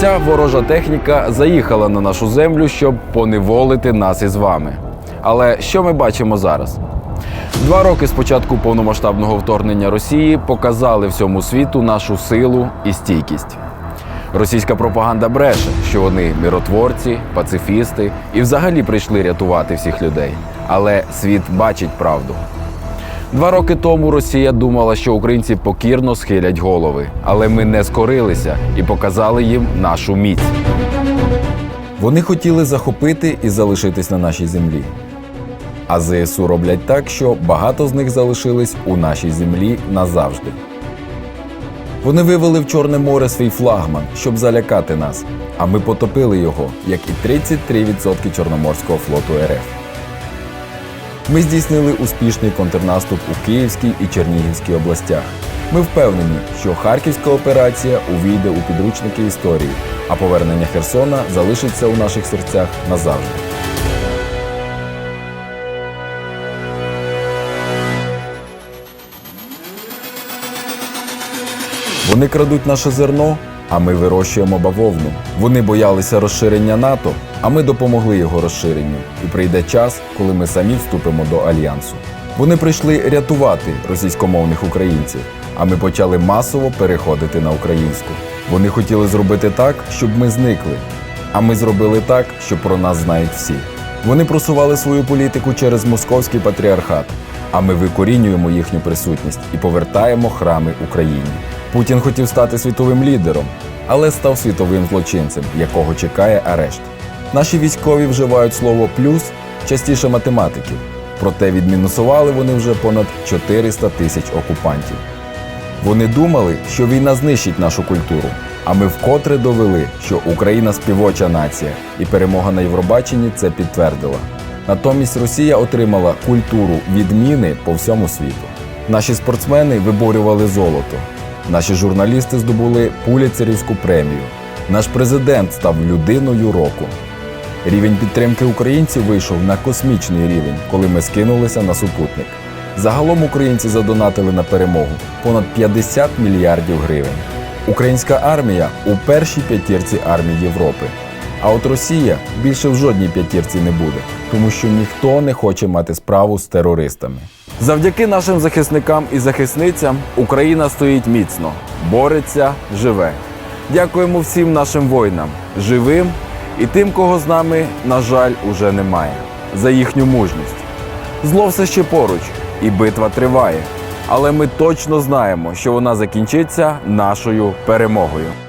Ця ворожа техніка заїхала на нашу землю, щоб поневолити нас із вами. Але що ми бачимо зараз? Два роки з початку повномасштабного вторгнення Росії показали всьому світу нашу силу і стійкість. Російська пропаганда бреше, що вони миротворці, пацифісти і взагалі прийшли рятувати всіх людей. Але світ бачить правду. Два роки тому Росія думала, що українці покірно схилять голови, але ми не скорилися і показали їм нашу міць. Вони хотіли захопити і залишитись на нашій землі. А ЗСУ роблять так, що багато з них залишились у нашій землі назавжди. Вони вивели в Чорне море свій флагман, щоб залякати нас, а ми потопили його, як і 33% Чорноморського флоту РФ. Ми здійснили успішний контрнаступ у Київській і Чернігівській областях. Ми впевнені, що Харківська операція увійде у підручники історії, а повернення Херсона залишиться у наших серцях назавжди. Вони крадуть наше зерно, а ми вирощуємо бавовну. Вони боялися розширення НАТО, а ми допомогли його розширенню. І прийде час, коли ми самі вступимо до альянсу. Вони прийшли рятувати російськомовних українців, а ми почали масово переходити на українську. Вони хотіли зробити так, щоб ми зникли. А ми зробили так, що про нас знають всі. Вони просували свою політику через московський патріархат, а ми викорінюємо їхню присутність і повертаємо храми Україні. Путін хотів стати світовим лідером, але став світовим злочинцем, якого чекає арешт. Наші військові вживають слово плюс частіше математиків, проте відмінусували вони вже понад 400 тисяч окупантів. Вони думали, що війна знищить нашу культуру. А ми вкотре довели, що Україна співоча нація, і перемога на Євробаченні це підтвердила. Натомість Росія отримала культуру відміни по всьому світу. Наші спортсмени виборювали золото. Наші журналісти здобули Пуліцерівську премію. Наш президент став людиною року. Рівень підтримки українців вийшов на космічний рівень, коли ми скинулися на супутник. Загалом українці задонатили на перемогу понад 50 мільярдів гривень. Українська армія у першій п'ятірці армій Європи. А от Росія більше в жодній п'ятірці не буде, тому що ніхто не хоче мати справу з терористами. Завдяки нашим захисникам і захисницям Україна стоїть міцно, бореться, живе. Дякуємо всім нашим воїнам, живим і тим, кого з нами, на жаль, уже немає, за їхню мужність. Зло все ще поруч, і битва триває. Але ми точно знаємо, що вона закінчиться нашою перемогою.